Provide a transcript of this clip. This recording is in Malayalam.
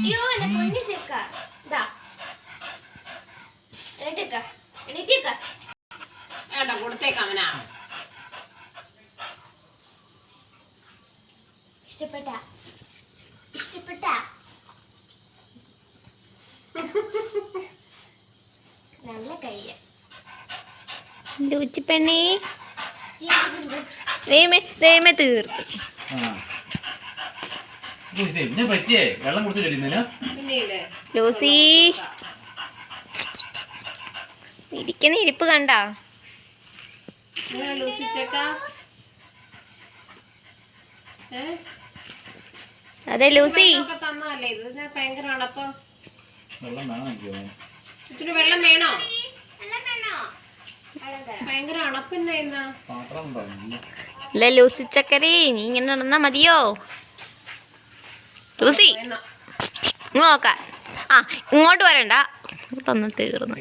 അയ്യോ എന്നെ പൊന്നു ചെക്ക. ഇതാ എണീറ്റേക്ക. എണീറ്റേക്ക. വേണ്ട കൊടുത്തേക്കാം അവനാ. ഇഷ്ടപ്പെട്ട. ഇഷ്ടപ്പെട്ട. നല്ല കയ്യ. ലൂച്ചിപ്പെണ്ണി. ദൈവമേ ദൈവമേ തീർത്തു. എന്നെ പറ്റിയേ? വെള്ളം ലൂസി. ഇരിക്കുന്ന ഇരിപ്പ് കണ്ട? അതെ ലൂസി. വെള്ളം വേണം ഇല്ല. ലൂസി ചക്കരി നീ ഇങ്ങനെ നടന്നാ മതിയോ? ലൂസി എന്നാ ആ ഇങ്ങോട്ട് വരണ്ട ഇങ്ങോട്ടൊന്ന് തീർന്നു